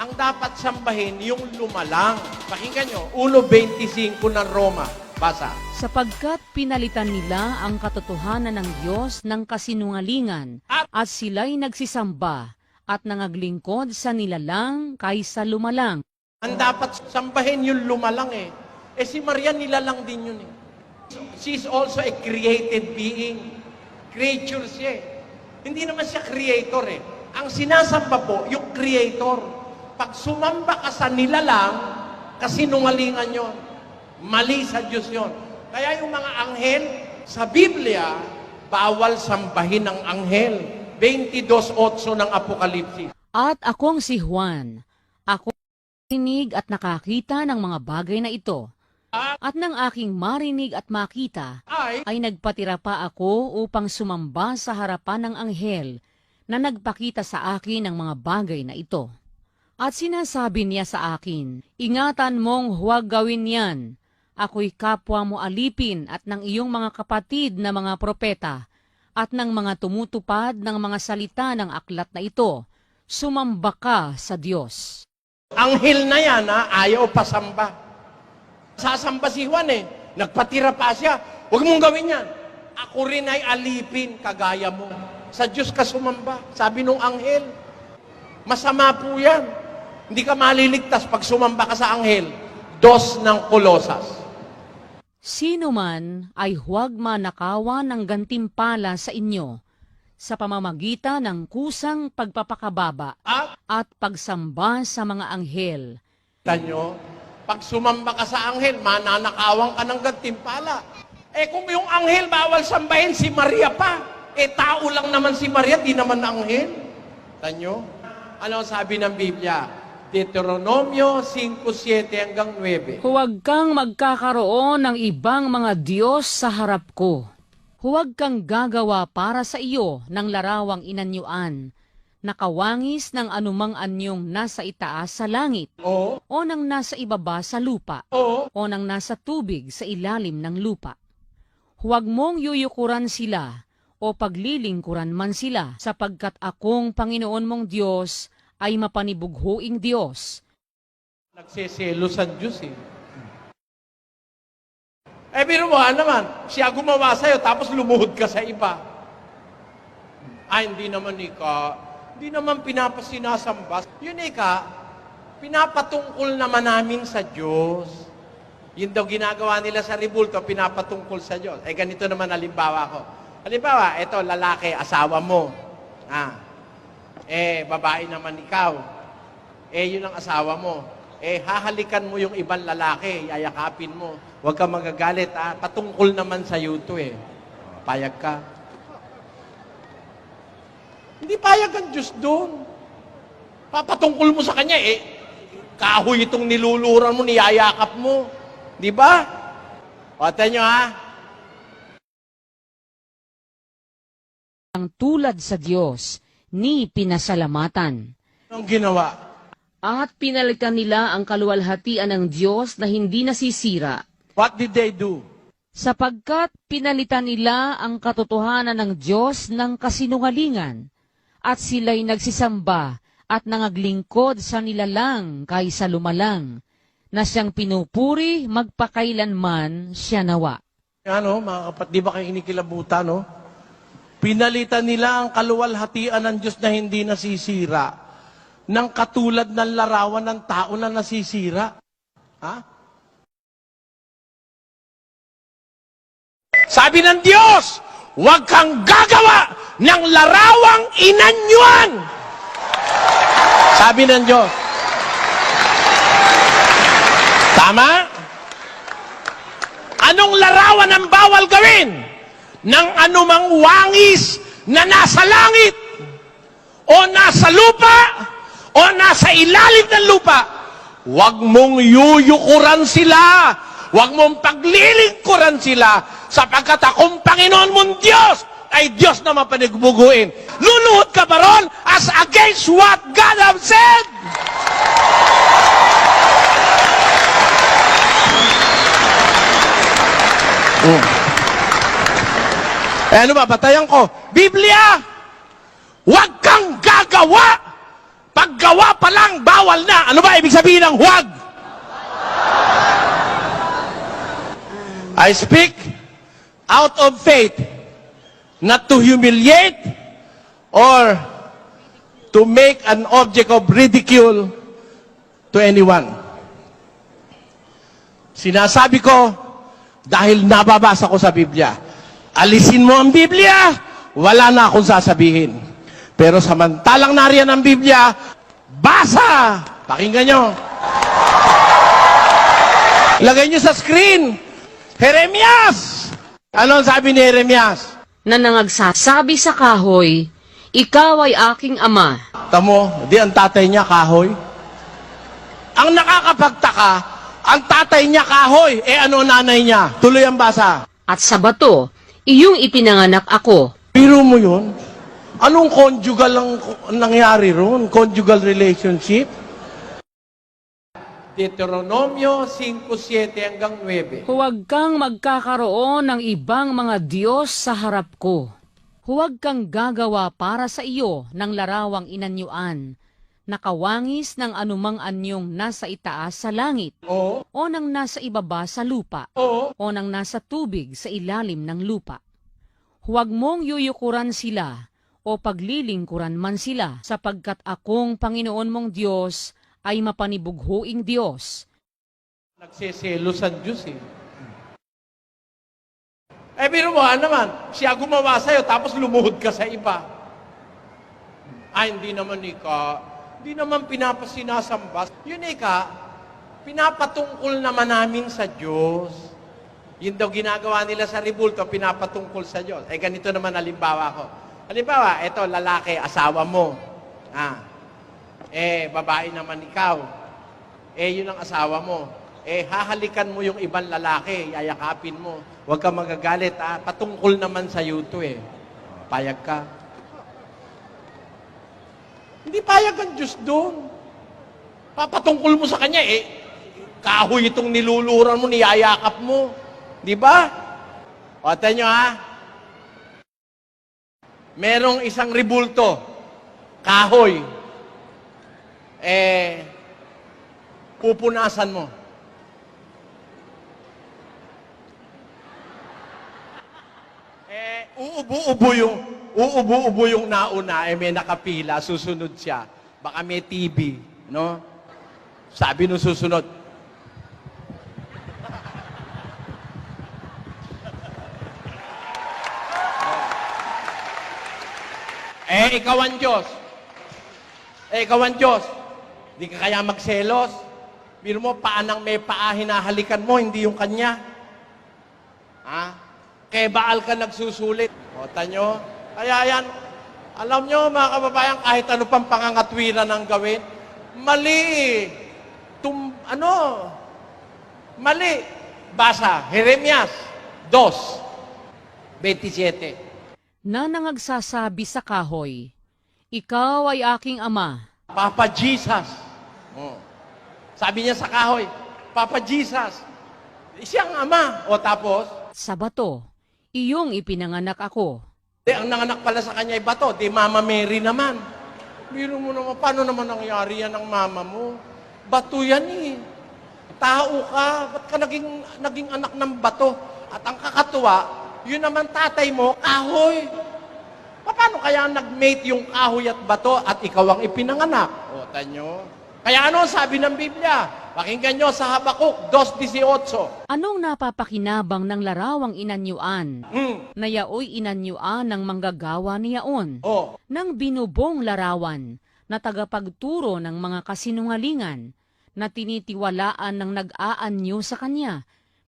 Ang dapat sambahin, yung lumalang. Pakinggan nyo, 1.25 ng Roma. Basa. sapagkat pinalitan nila ang katotohanan ng Diyos ng kasinungalingan at sila'y nagsisamba at nangaglingkod sa nilalang kaysa lumalang. Ang dapat sambahin yung lumalang eh. Eh si Maria nilalang din yun eh. She's also a created being. Creature siya eh. Hindi naman siya creator eh. Ang sinasamba po, yung creator. Pag sumamba ka sa nilalang, kasinungalingan yon. Mali sa Diyos yon. Kaya yung mga anghel, sa Biblia, bawal sambahin ng anghel. 22.8 ng Apokalipsis. At akong si Juan, ako rinig at nakakita ng mga bagay na ito. At nang aking marinig at makita, Ay, ay nagpatira pa ako upang sumamba sa harapan ng anghel na nagpakita sa akin ng mga bagay na ito. At sinasabi niya sa akin, Ingatan mong huwag gawin yan. Ako'y kapwa mo alipin at ng iyong mga kapatid na mga propeta at ng mga tumutupad ng mga salita ng aklat na ito. Sumamba ka sa Diyos. Anghel na yan, ha? ayaw pasamba. Sasamba si Juan eh. Nagpatira pa siya. Huwag mong gawin yan. Ako rin ay alipin, kagaya mo. Sa Diyos ka sumamba. Sabi nung anghel. Masama po yan. Hindi ka maliligtas pag sumamba ka sa anghel. Dos ng kolosas. Sino man ay huwag manakawan ng gantimpala sa inyo sa pamamagitan ng kusang pagpapakababa At, at pagsamba sa mga anghel. tanyo, pag sumamba ka sa anghel, mananakawan ka ng gantimpala. Eh kung yung anghel bawal sambahin, si Maria pa. Eh tao lang naman si Maria, di naman anghel. Tanyo, ano ang sabi ng Biblia? Deuteronomio 5.7 hanggang 9. Huwag kang magkakaroon ng ibang mga Diyos sa harap ko. Huwag kang gagawa para sa iyo ng larawang inanyuan, nakawangis ng anumang anyong nasa itaas sa langit, Oo, o ng nasa ibaba sa lupa, oo. o ng nasa tubig sa ilalim ng lupa. Huwag mong yuyukuran sila o paglilingkuran man sila sapagkat akong Panginoon mong Diyos ay mapanibughuing Diyos. Nagseselo sa Diyos eh. Eh, biro mo, naman, siya gumawa sa'yo, tapos lumuhod ka sa iba. Ay, hindi naman ika. Hindi naman pinapasinasamba. Yun ika, pinapatungkol naman namin sa Diyos. Yun daw ginagawa nila sa ribulto, pinapatungkol sa Diyos. Eh, ganito naman halimbawa ko. Halimbawa, eto, lalaki, asawa mo. Ah. Eh, babae naman ikaw. Eh, yun ang asawa mo. Eh, hahalikan mo yung ibang lalaki, yayakapin mo. Huwag ka magagalit, ah. Patungkol naman sa iyo to eh. Payag ka. Hindi payag ang Diyos doon. Papatungkol mo sa Kanya eh. Kahoy itong niluluran mo, niyayakap mo. Di ba? O, nyo ha. Ang tulad sa Diyos, ni pinasalamatan. Anong ginawa? At pinalitan nila ang kaluwalhatian ng Diyos na hindi nasisira, What did they do? sapagkat pinalitan nila ang katotohanan ng Diyos ng kasinungalingan, at sila'y nagsisamba at nangaglingkod sa nilalang kaysa lumalang, na siyang pinupuri magpakailanman siya nawa. Ano, mga kapatid, di ba kayo inikilabutan, no? Pinalitan nila ang kaluwalhatian ng Diyos na hindi nasisira ng katulad ng larawan ng tao na nasisira. Ha? Sabi ng Diyos, huwag kang gagawa ng larawang inanyuan. Sabi ng Diyos. Tama? Anong larawan ang bawal gawin? Ng anumang wangis na nasa langit o nasa lupa o nasa ilalim ng lupa. Huwag mong yuyukuran sila. Huwag mong paglilingkuran sila sapagkat akong Panginoon mong Diyos ay Diyos na mapanigbuguin. Luluhod ka ba ron as against what God have said? Eh ano ba, batayan ko? Biblia! Huwag kang gagawa! Pag gawa pa lang, bawal na. Ano ba ibig sabihin ng huwag? I speak out of faith, not to humiliate or to make an object of ridicule to anyone. Sinasabi ko dahil nababasa ko sa Biblia. Alisin mo ang Biblia, wala na akong sasabihin. Pero samantalang nariyan ang Biblia, basa! Pakinggan nyo. Lagay nyo sa screen. Jeremias! Ano ang sabi ni Jeremias? Na nangagsasabi sa kahoy, ikaw ay aking ama. Tamo, di ang tatay niya kahoy. Ang nakakapagtaka, ang tatay niya kahoy, eh ano nanay niya? Tuloy ang basa. At sa bato, iyong ipinanganak ako. Biro mo yun? Anong conjugal ang nangyari ron? Conjugal relationship? Deuteronomio 5.7 hanggang 9. Huwag kang magkakaroon ng ibang mga Diyos sa harap ko. Huwag kang gagawa para sa iyo ng larawang inanyuan, nakawangis ng anumang anyong nasa itaas sa langit, Oo, o ng nasa ibaba sa lupa, oo. o ng nasa tubig sa ilalim ng lupa. Huwag mong yuyukuran sila, o paglilingkuran man sila, sapagkat akong Panginoon mong Diyos ay mapanibughuing Diyos, Nagseselos ang Diyos eh. Eh, biro mo, naman, siya gumawa sa'yo, tapos lumuhod ka sa iba. Ay, hindi naman ika. Hindi naman pinapasinasamba. Yun ika, pinapatungkol naman namin sa Diyos. Yun daw ginagawa nila sa ribulto, pinapatungkol sa Diyos. Eh, ganito naman halimbawa ko. Halimbawa, eto, lalaki, asawa mo. Ah. Eh, babae naman ikaw. Eh, yun ang asawa mo. Eh, hahalikan mo yung ibang lalaki, yayakapin mo. Huwag ka magagalit, ah. Patungkol naman sa iyo to eh. Payag ka. Hindi payag ang Diyos doon. Papatungkol mo sa Kanya, eh. Kahoy itong niluluran mo, niyayakap mo. Di ba? O, nyo ha. Merong isang ribulto. Kahoy. Eh, pupunasan mo. Eh, uubo-ubo yung, uubo-ubo yung nauna, eh may nakapila, susunod siya. Baka may TV, no? Sabi nung susunod, Eh, ikaw ang Diyos. Eh, ikaw ang Diyos. Hindi ka kaya magselos. Biro mo, paanang may paa hinahalikan mo, hindi yung kanya. Ha? Kay Baal ka nagsusulit. O, tanyo. Kaya yan, alam nyo, mga kababayan, kahit ano pang pangangatwiran ang gawin, mali. Tum, ano? Mali. Basa, Jeremias 2, 27. na nangagsasabi sa kahoy, Ikaw ay aking ama. Papa Jesus. Oh. Sabi niya sa kahoy, Papa Jesus. Siyang ama. O tapos, Sa bato, iyong ipinanganak ako. Di, ang nanganak pala sa kanya ay bato. Di Mama Mary naman. Biro mo naman, paano naman nangyari yan ng mama mo? Bato yan eh. Tao ka. Ba't ka naging, naging anak ng bato? At ang kakatuwa, yun naman tatay mo, kahoy. Paano kaya nag-mate yung kahoy at bato at ikaw ang ipinanganak? O, tanyo. Kaya ano sabi ng Biblia? Pakinggan nyo sa Habakuk 2.18. Anong napapakinabang ng larawang inanyuan? Hmm. Na yaoy inanyuan ng manggagawa niyaon. O, Nang binubong larawan na tagapagturo ng mga kasinungalingan na tinitiwalaan ng nag-aanyo sa kanya